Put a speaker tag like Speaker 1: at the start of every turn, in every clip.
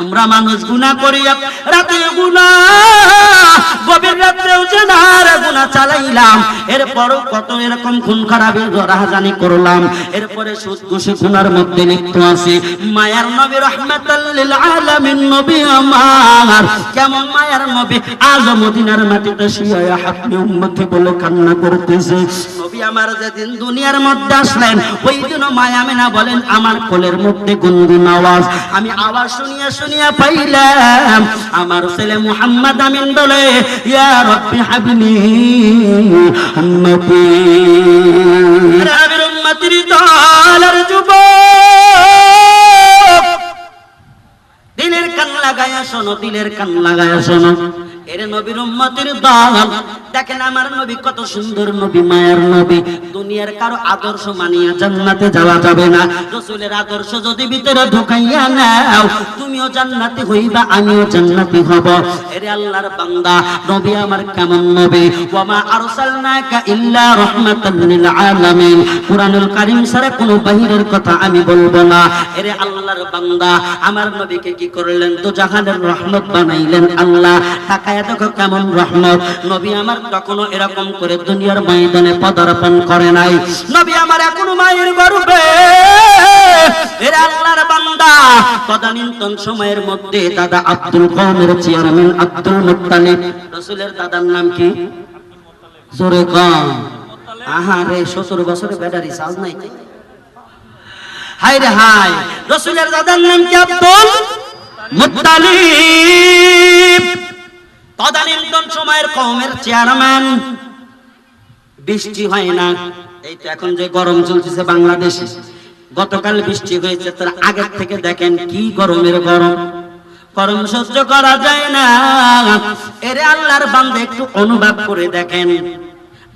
Speaker 1: আমরা মানুষ গুণা করি। রাতে গুণা গভীর রাত্রেও যে গুণা চালাইলাম, এরপরও কত এরকম খুন খারাপের রাহাজানি করলাম। এরপরে সুদ ঘুষি খুনার মধ্যে লিপ্ত আছে। মায়ার নবী রহমাতাল্লিল আলামিন, নবী আমার। কেমন মায়ার নবী? আজ মদিনার মাটিতে শুয়ে হাফনি উম্মতি বলে কান্না করতেছে। আমার যেদিন দুনিয়ার মধ্যে আসলেন, ওই দিনও মায়া মেনা বলেন, আমার কোলের মধ্যে গুনগুন আওয়াজ। আমি আওয়াজ শুনিয়া শুনিয়া পাইলাম, আমার ছেলে মুহাম্মদ আমিন বলে, ইয়া রব্বি দিলের কান লাগায়া শোনো, দিলের কান লাগায়া শোনো। এর নবীর উম্মতের দল দেখেন আমার নবী কত সুন্দর নবী, মায়ের নবী। দুনিয়ার কারও আদর্শ মানিয়া জান্নাতে যাওয়া যাবে না। রসুলের আদর্শ যদি ভিতরে ঢুকাইয়া নাও, তুমিও জান্নাতি হইবা, আমিও জান্নাতি হব। এরে আল্লাহর বান্দা, নবী আমার কেমন নবী? ওয়ামা আরসালনাকা ইল্লা রাহমাতাল লিল আলামিন। কুরআনুল কারীম ছাড়া কোনো বাহিরের কথা আমি বলব না। এরে আল্লাহর বান্দা, আমার নবীকে কি করলেন? তো জাহানের রহমত বানাইলেন আল্লাহ। তাকায় দেখো কেমন রহমত। নবী আমার কখনো এরকম করে দুনিয়ার ময়দানে পদার্পণ করে নাই। নবী আমার এখনও মায়ের গর্বে দাদার নাম কি? জোরে কম আহারে সতেরো বছরে ব্যাটারি চার্জ নাই হাই রে হাই রসুলের দাদার নাম কি আব্দুল মুত্তালিব? তদানীন্তন সময়ের কওমের চেয়ারম্যান। বৃষ্টি হয় না। এই তো এখন যে গরম চলতেছে বাংলাদেশে। গতকাল বৃষ্টি হয়েছে, তার আগের থেকে দেখেন কি গরমের গরম। গরম সহ্য করা যায় না। এরে আল্লাহর বান্দা একটু অনুভব করে দেখেন।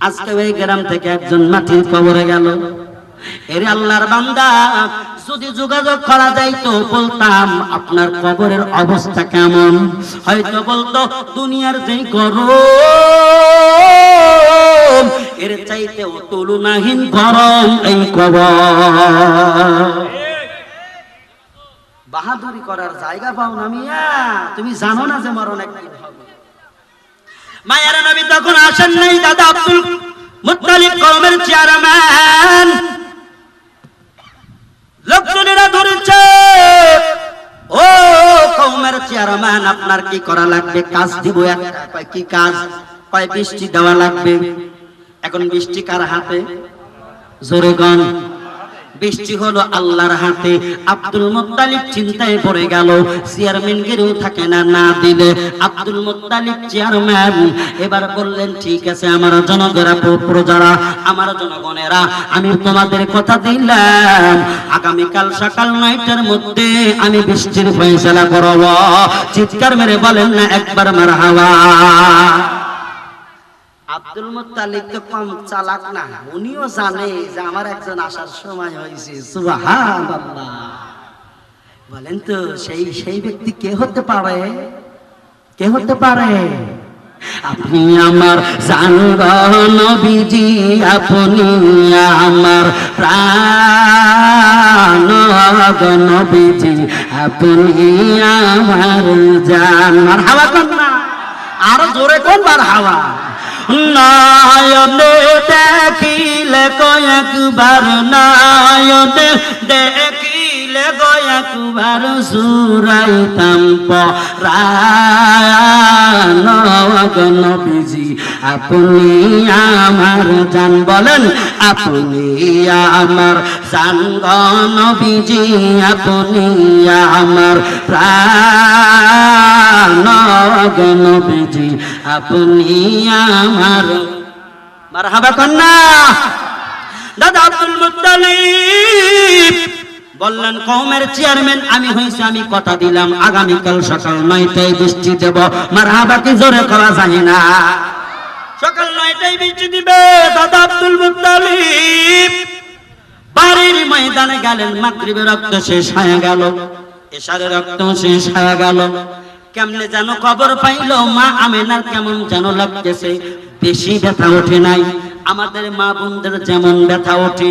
Speaker 1: আজকে ওই গ্রাম থেকে একজন মাটির কবরে গেল। এরে আল্লাহর বান্দা যদি যোগাযোগ করা বলতাম, আপনার কবরের অবস্থা কেমন? হয়তো বলতো, দুনিয়ার এর তুলনাহীন গরম এই কবর। বাহাদুরি করার জায়গা পাও না মিয়া, তুমি জানো না যে মরণ একদিন হবে। মায়ের নবী তখন আসেন নাই, দাদা আব্দুল মুত্তালিব কওমের চেয়ারম্যান। লোকজনেরা ধরেছে, ও কৌমের চেয়ারম্যান, আপনার কি করা লাগবে? কাজ দিব একটা। কি কাজ? কয়, বৃষ্টি দেওয়া লাগবে। এখন বৃষ্টি কার হাতে? জোরে গন। বৃষ্টি হলো আল্লাহর হাতে। আব্দুল মুত্তালিব চিন্তায় পড়ে গেল, চেয়ারম্যান গেরেও থাকে না না দিলে। আব্দুল মুত্তালিব চেয়ারম্যান, এবার বললেন, ঠিক আছে, আমার জনগণেরা প্রজারা আমার জনগণেরা, আমি তোমাদের কথা দিলাম। আগামীকাল সকাল নয়টার মধ্যে আমি বৃষ্টির ফয়সালা করব। চিৎকার মেরে বলেন না, একবার মার হাওয়া। আব্দুল মুত্তালিব তো কম চালাক না, উনিও জানে যে আমার একজন আসার সময় হয়েছে। বলেন তো, সেই সেই ব্যক্তি কে হতে পারে? কে হতে পারে? আপনি আমার জানগ নবীজি, আপনি আমার প্রাণ নবীজি, আপনি আমার জান। মার হাওয়া না। আরও জোরে কোন হাওয়া নয়নে দেখিলে কয়েকবার, নয়নে দেখিলে কয়েকবার সুরাইতাম পরাণ বিজি আপনি আমার জান বলেন, আপনি আমার জান বিজি আপনি আমার প্রাণ বিজি আপনি আমার মারহাবা কন্যা। দাদা আব্দুল মুত্তালিব বললেন, কওমের চেয়ারম্যান, আমি হইছি, আমি কথা দিলাম আগামীকাল সকাল নয়টায় বৃষ্টি দেব, মারহাবা কি জোরে করা যায় না? সকাল নয়টায় বৃষ্টি দিবে, দাদা আব্দুল মুত্তালিব। বাড়ির ময়দানে গেলেন, মাগরিবের রক্ত শেষ হয়ে গেল, এশারের রক্ত শেষ হয়ে গেল। কেমনে যেন খবর পাইলো মা আমেনার কেমন যেন লাগতেছে। বেশি ব্যথা ওঠে নাই। আমাদের মা বোনদের যেমন ব্যথা ওঠে,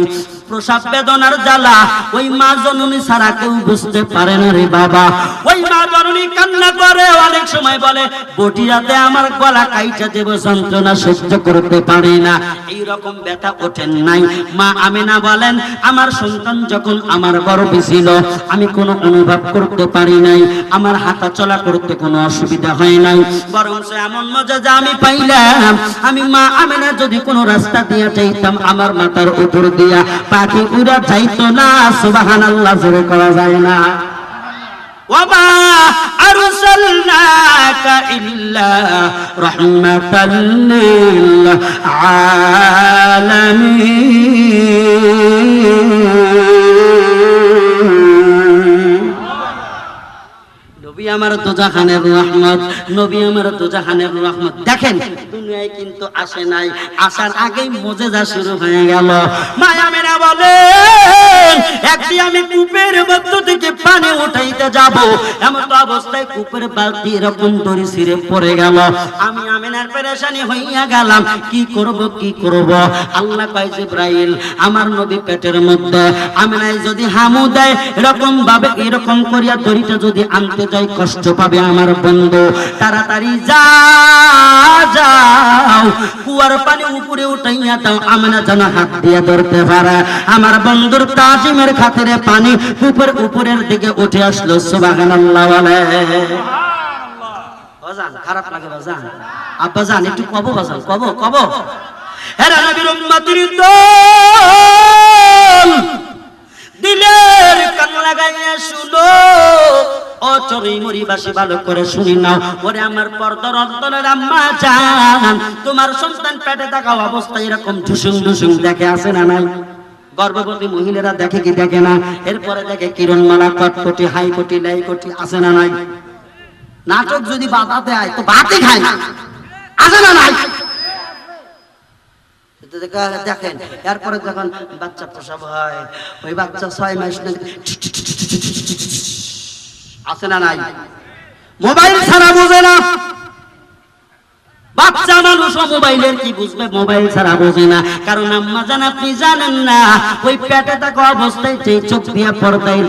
Speaker 1: প্রসাব বেদনার জ্বালা, ওই মা জননী ছাড়া কেউ বুঝতে পারে না রে বাবা। ওই মা জননী কান্না করে, অনেক সময় বলে বটিরাতে আমার গলা কাইটা দেব, যন্ত্রণা সহ্য করতে পারি না। এই রকম ব্যথা ওঠেন নাই। মা আমেনা বলেন, আমার সন্তান যখন আমার গর্ভে ছিল, আমি কোনো অনুভব করতে পারি নাই। আমার হাঁটা চলা করতে কোনো অসুবিধা হয় নাই। বরং সে এমন মজা যা আমি পাইলাম। আমি মা আমেনা যদি কোনো রাস্তা দিয়া যাইতাম আমার মাথার উপর দিয়া পাখি উড়া যাইতো না সুবাহান আল্লাহ জোরে করা যায় না وما أرسلناك إلا رحمة للعالمين নবী আমার দোজাহানের রহমত, নবী আমার দোজাহানের রহমত। দেখেন, দুনিয়ায় কিন্তু আসে নাই। আসার আগেই মজেজা শুরু হয়ে গেল। মায়া মেরা বলে একদিন আমি কূপের মধ্য থেকে পানি উঠাইতে যাব। এমন তো অবস্থায় কূপের বালতি এরকম দড়ি ছিঁড়ে পড়ে গেল। আমি আমিনার পেরেশানি হইয়া গেলাম। কি করব কি করব? আল্লাহ কয়, জিব্রাইল, আমার নবী পেটের মধ্যে আমিনাই যদি হামু দেয় এরকম ভাবে এরকম করিয়া দড়িটা যদি আনতে যাই, কষ্ট পাবে আমার বন্ধু। তাড়াতাড়ি যা যাও কুয়ার পানি উপরে উঠাইয়া দাও। আমিনা যেন হাত দিয়ে ধরতে পারে। আমার বন্ধুর তাজিমের খাতিরে পানি কূপের উপরের দিকে উঠে আসলো। সুবহানাল্লাহ বলে। বাজান খারাপ লাগে বাজান আব্বা জান একটু কব বাজান কব কব। হেরা নবীর উম্মতির দল দিলের কান লাগাইয়া শুনো। ও চড়ুই মরিবাসী ভালো করে শুনি নাও। ওরে আমার পর্দার অন্তরের আম্মা জান তোমার সন্তান পেটে থাকা অবস্থায় এরকম ঢুসুং ঢুসুং দেখে আসে না নাই? গর্ভবতী মহিলারা দেখে কি দেখে না? এরপরে দেখে কিরণমালা কটকটি, হাইকটি, লাইকটি আসে না নাই? নাটক যদি বাধা দেয়, তো ভাতই খায় না। আসে না নাই? দেখেন, এরপরে যখন বাচ্চা প্রসব হয়, ওই বাচ্চা ছয় মাস আছে না নাই? মোবাইল ছাড়া বোঝে না। বাচ্চা মোবাইলের কি বুঝবে? মোবাইল ছাড়া বোঝে না। কারণ আম্মা জান, আপনি জানেন না, ওই পেটে থাকা অবস্থায় চোখ দিয়া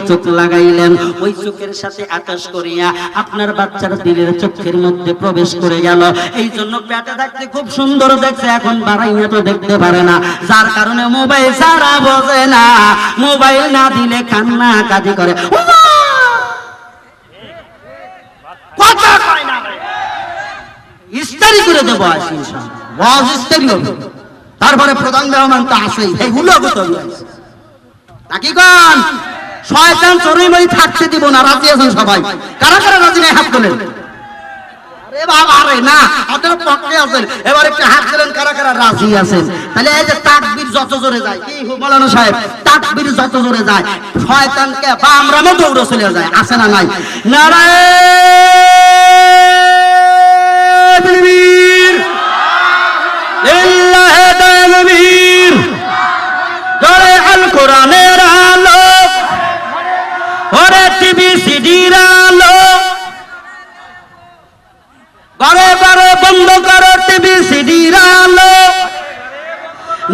Speaker 1: চোখ লাগাইলেন, ওই চোখের সাথে আকাশ করিয়া আপনার বাচ্চার দিলের চোখের মধ্যে প্রবেশ করে গেল। এই জন্য পেটে থাকতে খুব সুন্দর দেখছে, এখন বাড়াইয়া তো দেখতে পারে না। যার কারণে মোবাইল ছাড়া বোঝে না। মোবাইল না দিলে কান্না কাজি করে। কথা। ইস্তারি করে দেবো ইনশাআল্লাহ। ওয়াজ ইস্তারি হবে তারপরে প্রধান মেহমান তো আসেই। হুলগত নাকি শয়তান চড়ুই মারি থাকতে দিব না, রাজি আছেন সবাই? কারা কারা রাজি নাই হাত তোলেন? আরে বাবা না, আপনারা পক্ষে আছেন। এবার একটু হাত দিলেন কারা কারা রাজি আছেন? তাহলে এই যে তাকবীর যত জোরে যায়, কি মৌলানা সাহেব? তাকবীর যত জোরে যায়, শয়তানকে বামরামে দৌড়ে চলে যায়, আছে না নাই? নারায়ণ! কোরআনের আলো, ওরে টিভি সিডির আলো। ঘরে ঘরে বন্ধ করো টিভি সিডির আলো।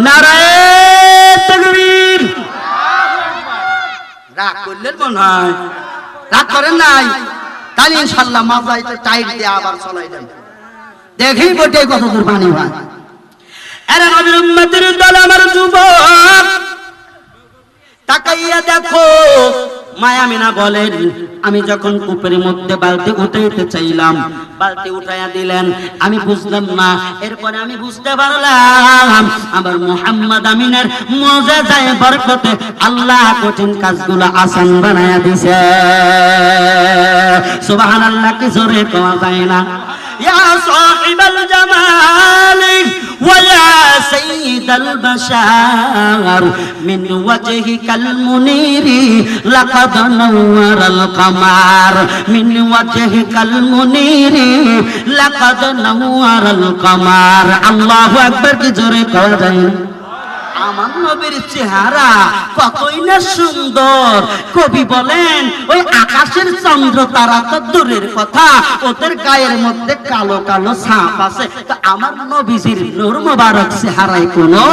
Speaker 1: নারায়ণ তকবীর। রাগ করলেন মনে হয়। রাগ করেন নাই? তাহলে ইনশাল্লাহ এটা টাইট দিয়ে আবার চলাই দেন দেখি বটে কত দূর পানি হয়। এরা নবীর উম্মতের দল, আমার যুবক। তাকাইয়া দেখো মায়ামিনা বলেন, আমি যখন কূপের মধ্যে বালতি উঠাইতে চাইলাম, বালতি উঠাইয়া দিলেন, আমি বুঝলাম না, এরপরে আমি বুঝতে পারলাম, আমার মোহাম্মদ আমিনের মজা যায় বরকতে আল্লাহ কঠিন কাজগুলো আসান বানায়া দিছে। সুবহানাল্লাহ, কি জোরে কোয়া যায় না? ইয়া সাহিবাল জামাল ويا سيد البشر من وجهك المنير لقد نور القمر من وجهك المنير لقد نور القمر الله أكبر كجوري قوة আমার নবীর চেহারা কতই না সুন্দর। কবি বলেন, ওই আকাশের চন্দ্র তারা তো দূরের কথা, ওদের গায়ের মধ্যে কালো কালো সাপ আছে। তো আমার নবীজির নূর মোবারক চেহারায় কোনো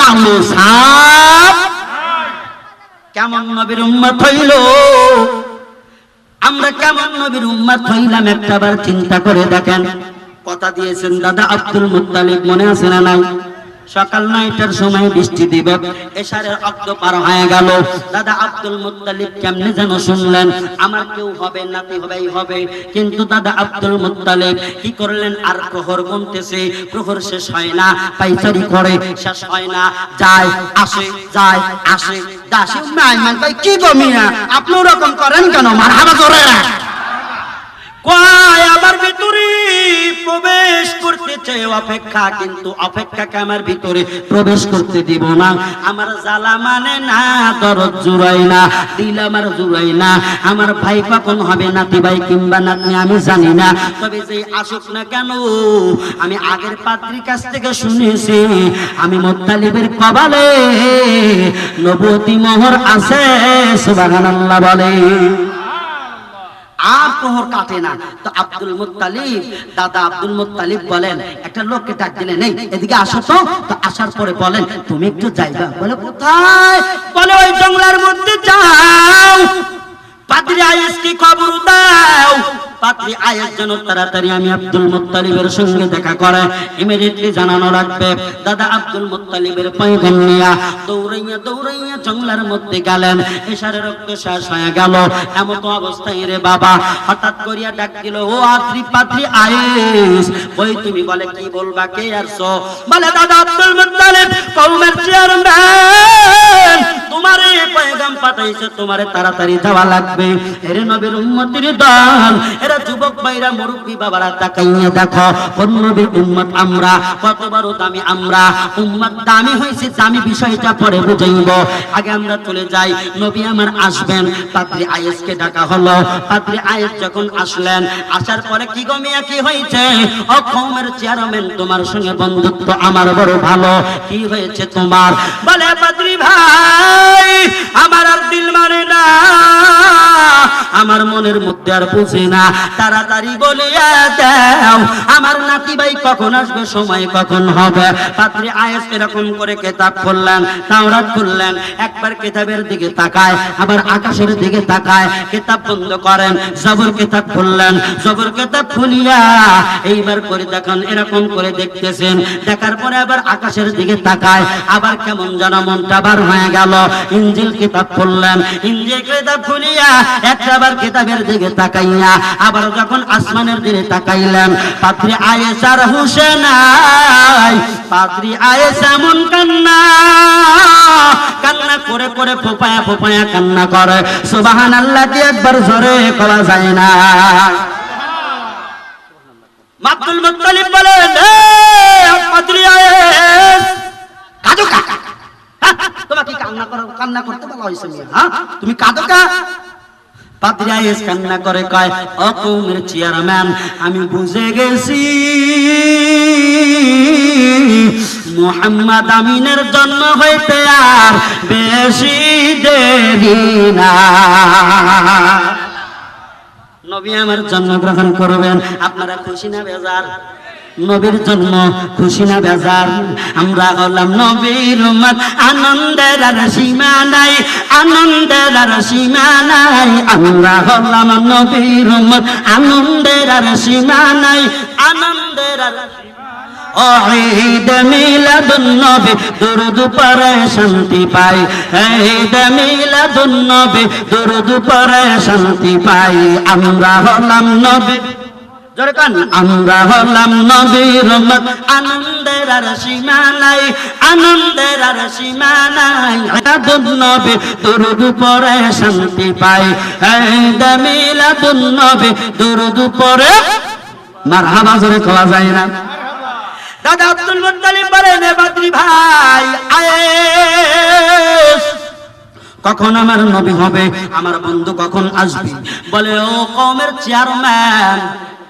Speaker 1: কালো সাপ কেমন নবীর উম্মত হইল? আমরা কেমন নবীর উম্মত হইলাম একটাবার চিন্তা করে দেখেন। কথা দিয়েছেন দাদা আব্দুল মুত্তালিব, মনে আছে না নাই? সকাল নয়টার সময় বৃষ্টি দিব। এশারের অক্ত পার হয়ে গেল। দাদা আব্দুল মুত্তালিব কেমনে যেন শুনলেন, আমার কেউ হবে, নাতি হবেই হবে। কিন্তু দাদা আব্দুল মুত্তালিব কি করলেন? আর প্রহর গুনতেছে। প্রহর শেষ হয় না, পাইচারি করে, শেষ হয় না। যায়, আসে যায়, আসে। দাসী কি গো মিয়া? আপনি ওরকম করেন কেন? মারহাবা করে কয়, আমার ভিতরে প্রবেশ করতে অপেক্ষা, কিন্তু অপেক্ষাকে আমার ভিতরে প্রবেশ করতে দিব না। আমার জ্বালা মানে না, দরদ জুড়াই না, দিল আমার জুড়াই না। আমার ভাই কখন হবে, নাতি ভাই কিংবা নাতনি, আমি জানি না। তবে যে আসুক না কেন, আমি আগের পাত্রীর কাছ থেকে শুনেছি, আমি মোত্তালিবের কবালে নবতী মোহর আছে, সুবহানাল্লাহ বলে। প্রহর কাটে না। তো আব্দুল মুত্তালিব, দাদা আব্দুল মুত্তালিব বলেন, একটা লোককে ডাক দিলে নেই, এদিকে আসো তো। তো আসার পরে বলেন, তুমি একটু যাইবা। বলে, কোথায়? বলে, ওই জঙ্গলার মধ্যে যাও। পাদ্রি আয়েস কি খবর দাও? পাত্রী আয়েস যেন তাড়াতাড়ি আমি আব্দুল মুত্তালিবের সঙ্গে দেখা করে। ইমিডিয়েটলি জানানো রাখবে দাদা আব্দুল মুত্তালিবের পয়গম নিয়া দৌড়াইয়া দৌড়াইয়া জঙ্গলার মধ্যে গেলেন। এসারে রক্ত শেষ হয়ে গেল। এমন অবস্থায় রে বাবা, হঠাৎ করিয়া ডাক দিল, ও আত্রি পাত্রী আয়েস, ওই তুমি বলে কি বলবা, কে আসছো বলে, দাদা আব্দুল মুত্তালিব, কওমের চেয়ারম্যান। তোমারে পয়গাম পাঠাইছে, তোমারে তাড়াতাড়ি যাওয়া লাগবে। এরে নবীর উম্মতির দল এরা যুবক ভাইরা, মুরব্বী বাবারা, তাকাইয়া দেখো, কোন নবীর উম্মত আমরা? কত বড় দামি আমরা? উম্মত দামি হয়েছে, দামি বিষয়টা পরে বুঝাইব। আগে আমরা চলে যাই। নবী আমার আসবেন। পাত্রী আয়েসকে ডাকা হলো। পাত্রী আয়েস যখন আসলেন, আসার পরে কি গো মিয়া, কি হয়েছে? ও কওমের চেয়ারম্যান তোমার সঙ্গে বন্ধুত্ব আমার বড় ভালো। কি হয়েছে তোমার? বলে পাত্রী ভাই, আমার দিল মানে না। আমার মনের মধ্যে আর বুঝে না। তাড়াতাড়ি বলিয়া দাও, আমার নাতি ভাই কখন আসবে, সময় কখন হবে? পাত্রী আয়েস এরকম করে কেতাব খুললেন, তাওরাত খুললেন, একবার কেতাবের দিকে তাকায়, আবার আকাশের দিকে তাকায়, কেতাব বন্ধ করেন, জবর কেতাব খুললেন, জবর কেতাব খুলিয়া এইবার করে দেখেন, এরকম করে দেখতেছেন। দেখার পরে আবার আকাশের দিকে তাকায়, আবার কেমন যেন মনটা বার হয়ে গেল। ইঞ্জিল কিতাব খুললেন, ইঞ্জিল কিতাব খুলিয়া একটা কিতাবের দিকে তাকাইয়া, আবার যখন আসমানের দিকে তাকাইলেন পাত্রী আয়েশার হুসেনাই, পাত্রী আয়েশা মন কান্না কান্না করে করে ফোপায়া ফোপায়া কান্না করে। সুবাহান আল্লাহ কি একবার জোরে করা যায় না। আব্দুল মুত্তালিব বলেন পাত্রী আয়েশ কাজু কাকা তোমার কি কান্না করো কান্না করতে বলা হয়েছে হ্যাঁ তুমি কাঁদো পাদ্রিয়া কান্না করে কয়, ও কৌমের চেয়ারম্যান আমি বুঝে গেছি। মুহাম্মদ আমিনের জন্ম হইতে আর বেশি দেরি না। নবী আমার জন্মগ্রহণ করবেন, আপনারা খুশি না, বেজার? নবীর জন্ম খুশি না বেজার। আমরা হলাম নবীর উম্মত। আনন্দের আর সীমা নাই, আনন্দের আর সীমা নাই। আমরা হলাম নবীর উম্মত। আনন্দের আর সীমা নাই, আনন্দের আর শান্তি পাই। ঈদ মিলাদুন নবী, দুরুদ পরে শান্তি পাই। আমরা হলাম নবী। আমরা হলাম নবীর আনন্দের আর সীমা নাই, আনন্দের আর সীমা নাই। মিলাদুন নবী, দুরুদ পরে শান্তি পাই। ঈদ মিলাদুন নবী, দুরুদ পরে মারহাবা জোরে কোয়া যায় না। দাদা আব্দুল মুত্তালিব বলেন বাদরি ভাই, আয়েশ, কখন আমার নবী হবে? আমার বন্ধু কখন আসবে? বলে, ও কমের চেয়ারম্যান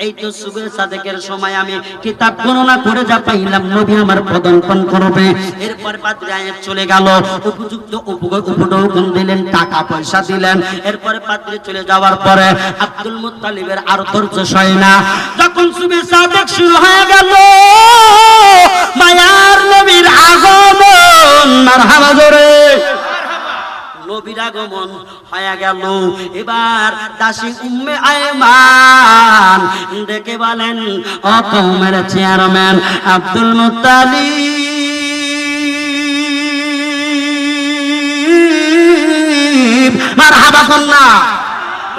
Speaker 1: এই তো সুবে সাদেকের সময় আমি কিতাব গণনা করে যা পাইলাম, নবী আমার পদনপন করবে। এরপর পাত্রে আয়াত চলে গেল, উপযুক্ত উপটোকন দিলেন, টাকা পয়সা দিলেন। এরপরে পাত্রে চলে যাওয়ার পরে আব্দুল মুত্তালিবের আর ধৈর্য সয় না। যখন সুবে সাদেক শুরু হয়ে গেল, মায়ার নবীর আগমন, মারহাবা জোরে। নবীর আগমন হয়ে গেল। এবার দাসী উম্মে আয়মান ডেকে বলেন, ও কৌমের চেয়ারম্যান আব্দুল মুত্তালিব, মারহাবা কন্যা।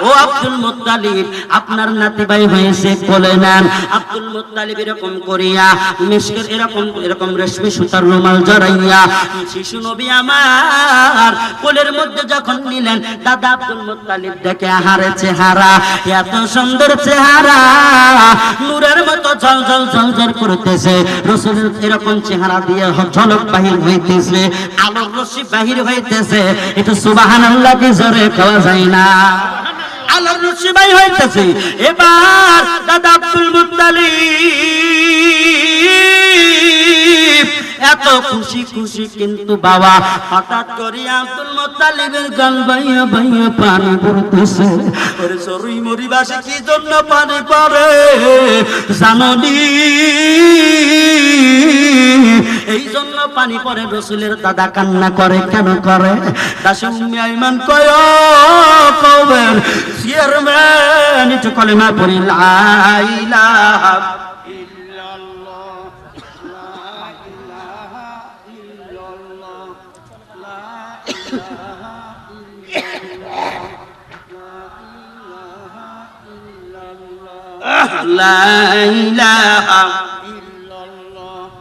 Speaker 1: ও আব্দুল মুত্তালিব, আপনার নাতি ভাই হয়েছে বলে নেন। আব্দুল মুত্তালিব এরকম করিয়া মিশকের এরকম এরকম রেশমি সুতার রুমাল জড়াইয়া, শিশু নবী আমার কোলের মধ্যে যখন নিলেন, দাদা আব্দুল মুত্তালিব দেখে হারে চেহারা, এত সুন্দর চেহারা, নূরের মতো জল জল জল জল করতেছে। রসুলের এরকম চেহারা দিয়ে ঝলক বাহির হইতেছে, আলোর রশ্মি বাহির হইতেছে। এটা সুবহানাল্লাহ কি জোরে খাওয়া যায় না? আল্লাহর নসিবাই হইতেছে। এবার দাদা আব্দুল মুত্তালিব, এত খুশি খুশি কিন্তু বাবা, হঠাৎ করে আব্দুল মুত্তালিবের গাল বাইয়া বাইয়া পানি পড়তেছে ওরে সরুই মরি বাসে কি জন্য পানি পড়ে জাননি এই জন্য পানি পরে রসুলের দাদা কান্না করে, কেন করে? দাসী উম্মি আইমান কয় কবের চেয়ারম্যান, একটু কলেমা পড়ি লাইলা লাইলাহা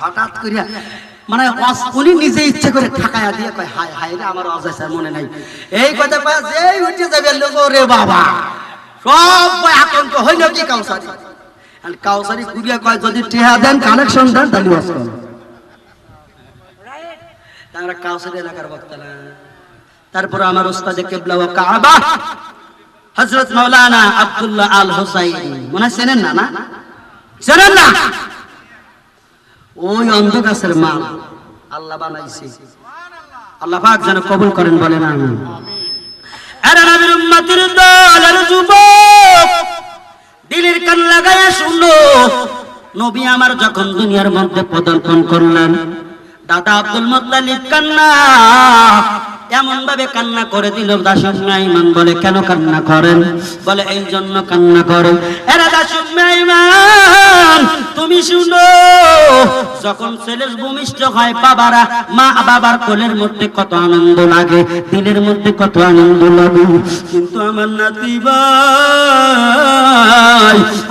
Speaker 1: হঠাৎ করিয়া মানে নিজে ইচ্ছে করে দিয়ে কয়, হায় হায় রে, আমার অজয় স্যার মনে নাই। এই কথা পায় উঠে যাবে লোক রে বাবা, সব আতঙ্ক হইল কি কাউসারি? কাউসারি কয়, যদি দেন দেন, তাহলে আমরা কাউসারি এলাকার বক্তা না। তারপর আমার ওস্তাদে কেবলা ও কাবা মাওলানা আব্দুল্লাহ আল হুসাইন মনে চেনেন না না? চেনেন না? ওই অন্ধ গাছের মাল আল্লাহ বানাইছে। আল্লাহ পাক যেন কবুল করেন বলেন, আমিন। আরে নবীর উম্মতের দল আর যুবক। দিলের কান লাগায়া শুনো নবী আমার যখন দুনিয়ার মধ্যে পদার্পণ করলেন, দাদা আব্দুল মুত্তালিব কান্না। এমন ভাবে কান্না করে দিল দাসুম ইমান বলে, কেন কান্না করেন? বলে, এই জন্য কান্না করে এরা দাসুম ইমান তুমি শুনো, যখন ছেলে ভূমিষ্ঠ হয় বাবারা, মা বাবার কোলের মধ্যে কত আনন্দ লাগে, দিলের মধ্যে কত আনন্দ লাগে। কিন্তু আমার নাতি ভাই,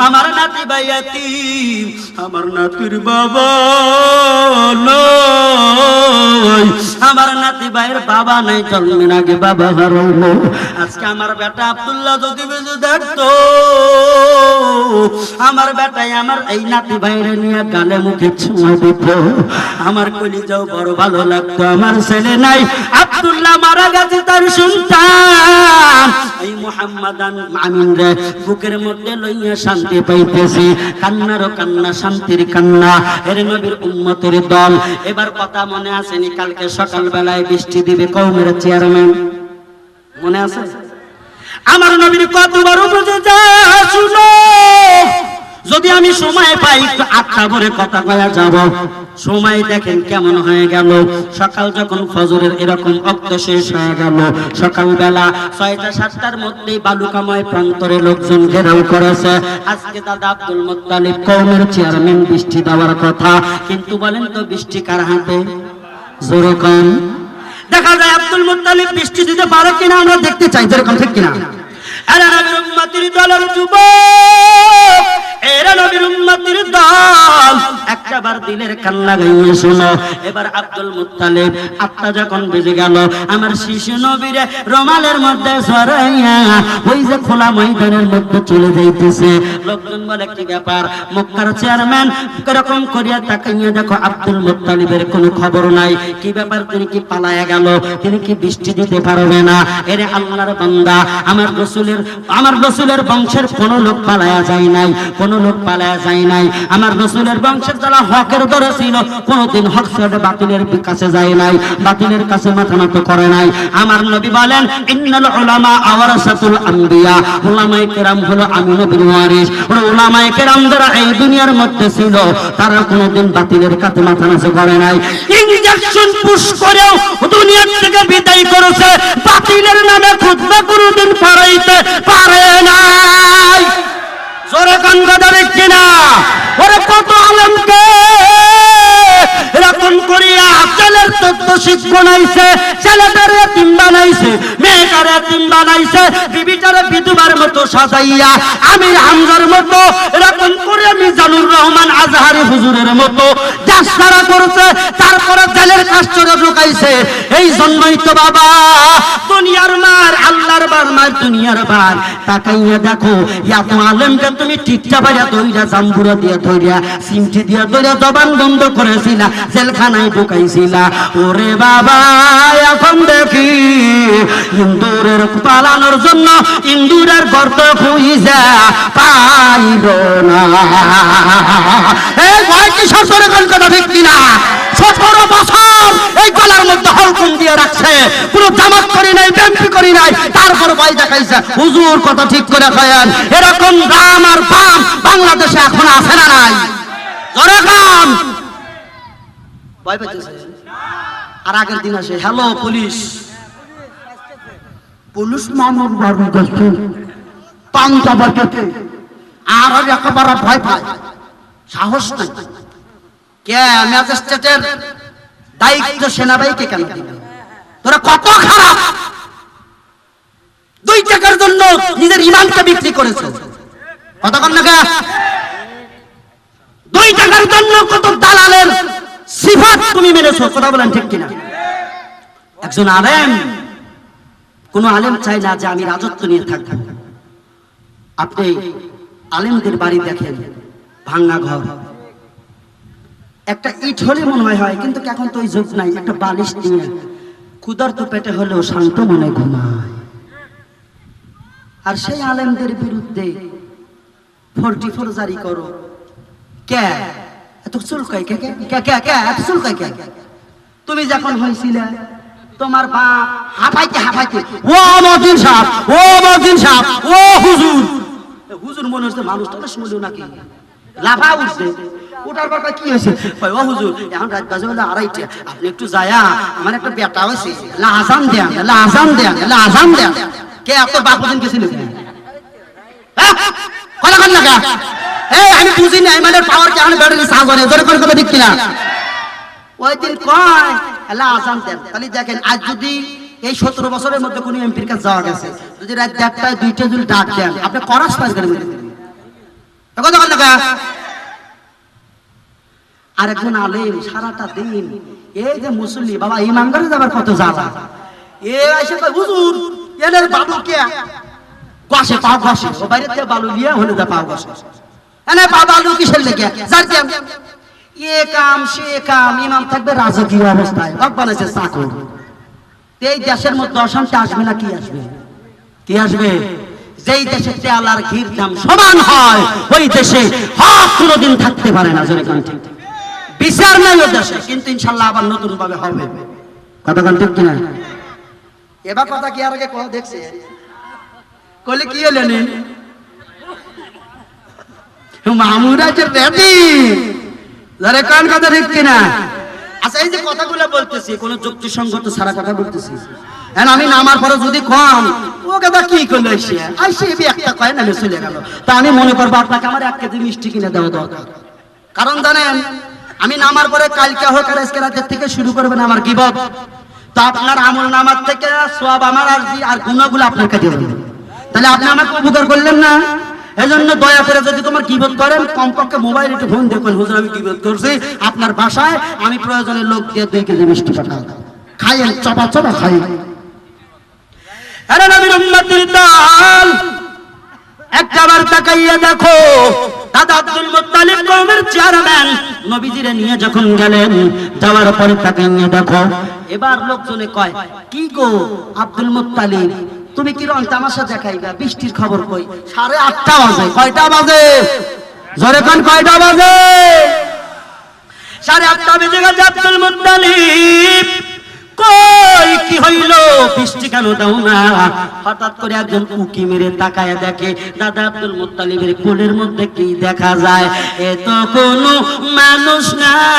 Speaker 1: আমার নাতি ভাই আমার নাতির বাবা আমার নাতি ভাইয়ের বাবা নাই আগে বাবা আজকে আমার বেটা আব্দুল্লাহ যদি আমার বেটাই আমার এই নাতি ভাইরে নিয়ে গালে মুখে দিত। আমার বড় ভালো লাগতো, আমার ছেলে নাই, আব্দুল্লাহ মারা গেছে তার সন্তান। এই মোহাম্মদান আমিন রে, বুকের মধ্যে লইয়া শান্তি পাইতেছি। কান্নারও কান্না, শান্তির কান্না, এর নবীর উম্মতের দল। এবার কথা মনে আসেনি, কালকে সকাল বেলায় বৃষ্টি দিবে কৌমের চেয়ারম্যান। মনে আছে? আমার নবীর কতবার যদি আমি সময় পাই, একটু আটটা ভরে কথা কয়া যাব। সময় দেখেন কেমন হয়ে গেল। সকাল যখন ফজরের এরকম অক্ত শেষ হয়ে গেল। সকালবেলা ছয়টা, সাতটার মধ্যে বালুকাময় প্রান্তরে লোকজন ঘেরাও করেছে। আজকে দাদা আব্দুল মুত্তালিব কৌমের চেয়ারম্যান বৃষ্টি দেওয়ার কথা। কিন্তু বলেন তো বৃষ্টি কার হাতে? জোরে কম দেখা যায় আব্দুল মুত্তালিব বৃষ্টি দিতে পারে কিনা আমরা দেখতে চাই, যেরকম ঠিক কিনা। আরে নবীর উম্মতির দলের যুবক। চেয়ারম্যান করিয়া তাকাইয়া দেখো, আব্দুল মুত্তালিবের কোনো খবর নাই। কি ব্যাপার? তিনি কি পালায়া গেল? তিনি কি বৃষ্টি দিতে পারবে না? এরে আল্লাহর বান্দা, আমার রসুলের আমার রসুলের বংশের কোন লোক পালায়া যায় নাই। কোন লোক পালায়া যায় নাই। আমার রসুলের বংশের যারা হকের ধরে ছিল, কোনদিন হক ছেড়ে বাতিলের কাছে যায় নাই, বাতিলের কাছে মাথা নত করে নাই। আমার নবী বলেন, ইন্নাল উলামা আম্বিয়া। কেরাম হলো আমি নবীর ওয়ারিস কেরাম যারা এই দুনিয়ার মধ্যে ছিল, তারা কোনদিন বাতিলের কাছে মাথা করে নাই। ইনজেকশন পুশ করেও থেকে বিদায় করেছে, বাতিলের নামে কোনদিন পড়াইতে পারে নাই। জোরে কান কথা কিনা? ওরে কত আলমকে এরকম করিয়া ছেলের তত্ত্ব শিখ বানাইছে, ছেলেটারে এতিম বানাইছে, মেয়েটারে এতিম বানাইছে, বিবিটারে বিধবার মতো সাজাইয়া, আমি হামজার মতো, এরকম করে মিজানুর রহমান আজহারি হুজুরের মতো যাসারা করেছে, তারপরে জেলের কাষ্টরে ঢুকাইছে। এই জন্যই তো বাবা, দুনিয়ার মার, আল্লাহর বার, মার দুনিয়ার বার। তাকাইয়া দেখো এত আলেমকে তুমি টিকটা বাজা ধইরা, জাম্বুরা দিয়া ধইরা সিমটি দিয়া ধইরা জবান বন্ধ করেছিলা। জেলখানায় ঢুকাইছিলা। ওরে বাবা, এখন দেখি ইন্দুরের পালানোর জন্য ইন্দুরের গর্ত খুঁজা পাইল না। কিনা করি নাই ভয় দেখাইছে। হুজুর ঠিক এরকম দাম আর বাম বাংলাদেশে এখন আছে না নাই? কাম ভয় পাইতেছে। আর আগের দিন আসে হ্যালো পুলিশ পুলিশ মামুর বাড়ি গেছে। পাঞ্জাবা থেকে আর একেবারে ভয় পায়। সাহস নাই। কে ম্যাজিস্ট্রেটের দায়িত্ব সেনাবাহিনীকে কেন দিবে? তোরা কত খারাপ। দুই টাকার জন্য নিজের ইমানকে বিক্রি করেছে। কত কর না দুই টাকার জন্য কত দালালের সিফাত তুমি মেনেছো কথা বলেন ঠিক কিনা? একজন আলেম, কোন আলেম চাই না যে আমি রাজত্ব নিয়ে থাকব। আপনি আলেমদের বাড়ি দেখেন ভাঙ্গা ঘর। একটা ইট হলে মনে হয় হয়, কিন্তু এখন তো ওই যুগ নাই, একটা বালিশ দিয়ে কুদার তো পেটে হলেও শান্ত মনে ঘুমায়। আর সেই আলেমদের বিরুদ্ধে ফোরটি ফোর জারি করো। কে? তুমি যখন হয়েছিলে তোমার ও মদিন ও মদিন ও হুজুর! হুজুর মনে হচ্ছে মানুষটা নাকি? লাফা উঠছে। কি হয়েছে? একটু আমার একটা দেন দেন কা? এই আমি বুঝি না পাওয়ার কি আমি ব্যাটারি সাহায্য করে জোরে করে কথা ঠিক কিনা? ওই দিন কয় আল্লাহ দেন। তাহলে দেখেন আজ যদি এই সতেরো বছরের মধ্যে কোনো এমপির কাছে যাওয়া গেছে যদি রাত দেড়টায় দুইটা যদি ডাক দেন আপনি করাস পাস করে কথা বল আর একজন আলেম সারাটা দিন এই যে মুসল্লি বাবা ইমানদারে যাবার কত জ্বালা। এ কয়, হুজুর এদের বাবু কে গসে পাও গসে। বাইরে থেকে বালু নিয়ে হলে পাও গসে। এনে পা বালু কিসের লেগে? দিয়াম এ কাম সে কাম ইমাম থাকবে রাজকীয় অবস্থায়। হক বানাইছে চাকর এই দেশের মধ্যে অশান্তি আসবে না কি আসবে? কি আসবে? যেই দেশে তেল আর ঘির দাম সমান হয় ওই দেশে হক কোনোদিন থাকতে পারে না জোরে কান ঠিক। বিচার নাই ওই দেশে কিন্তু ইনশাল্লাহ আবার নতুন ভাবে হবে। কথা কান ঠিক কিনা? এবার কথা কি আর আগে দেখছে। কইলে কি হলো নি? আচ্ছা আমি কি মনে করব আপনাকে আমার এক কেজি মিষ্টি কিনে দেওয়া দরকার। কারণ জানেন, আমি নামার পরে কালকে হোক আজকে রাতের থেকে শুরু করবেন আমার কি গিবত। তো আপনার আমল নামার থেকে সব আমার আর আর গুণাগুলো আপনার কাছে তাহলে আপনি আমাকে উপকার করলেন না? এজন্য দয়া করে যদি তোমার কিবোধ করেন, কমপক্ষে মোবাইল একটু ফোন দেখুন, হুজুর, আমি কিবোধ করছি, আপনার বাসায় আমি প্রয়োজনে লোক দিয়ে দুই কেজি মিষ্টি পাঠাও। খাইয়েন, চপা চপা খাইয়েন। আরে নবীর উম্মতের দল একটাবার তাকাইয়া দেখো, দাদা আব্দুল মুত্তালিব কওমের চেয়ারম্যান, নবীজিরে নিয়ে যখন গেলেন, যাওয়ার পরে তাকাইয়া দেখো, এবার লোকজনে কয়, কি গো আব্দুল মুত্তালিব? তুমি কি রং তামাশা দেখাইবা? বৃষ্টির খবর কই? সাড়ে আটটা বাজে। কয়টা বাজে? জোরে কোন, কয়টা বাজে? সাড়ে আটটা বেজে গেছে আব্দুল মুত্তালিব। কই, কি হইল? বৃষ্টি কেন দাও না? হঠাৎ করে একজন উকি মেরে তাকায় দেখে দাদা আব্দুল কোলের মধ্যে কি দেখা যায়? এ তো কোনো মানুষ নাই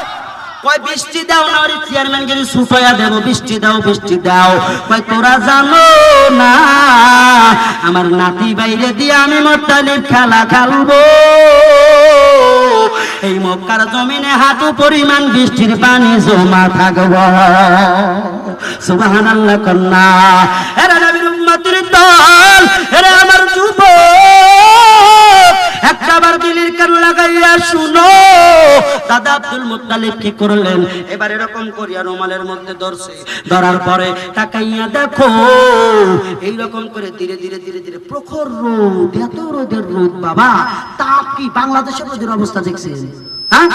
Speaker 1: কয়, বৃষ্টি দাও না ওরে চেয়ারম্যান গিরি সুফায়া দেব, বৃষ্টি দাও বৃষ্টি দাও। কয়, তোরা জানো না, আমার নাতি বাইরে দিয়ে আমি মোত্তালিব খেলা খেলব। এই মক্কার জমিনে হাঁটু পরিমাণ বৃষ্টির পানি জমা থাকব। সুবাহান আল্লাহ কন্যা। এরা নবীর উম্মতির দল, এরা আমার যুব একটাবার দিলির কান লাগাইয়া শুনো। দাদা আব্দুল মুত্তালিব কি করলেন? এবার এরকম করিয়া রুমালের মধ্যে ধরছে। ধরার পরে তাকাইয়া দেখো, এইরকম করে ধীরে ধীরে ধীরে ধীরে প্রখর রোদ, এত রোদের রোদ, বাবা। তা কি বাংলাদেশের রোদের অবস্থা দেখছেন? হ্যাঁ?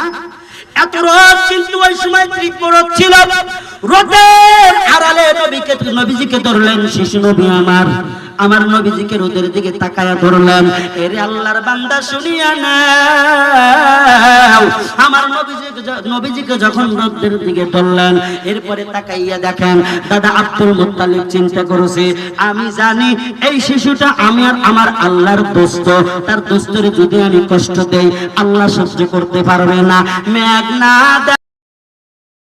Speaker 1: এত রোদ কিন্তু ওই সময় তীব্র রোদ ছিল। রোদের আড়ালে নবীকে নবীজিকে ধরলেন, শিশু নবী আমার। আমার নবীজিকে রোদের দিকে তাকায়া ধরলেন। এরে আল্লাহর বান্দা শুনিয়া নাও। আমার নবীজিকে নবীজিকে যখন রোদের দিকে ধরলেন, এরপরে তাকাইয়া দেখেন, দাদা আব্দুল মুত্তালিব চিন্তা করেছে, আমি জানি এই শিশুটা আমি আর আমার আল্লাহর দোস্ত। তার দোস্তরে যদি আমি কষ্ট দেই, আল্লাহ সহ্য করতে পারবে না। মেঘ না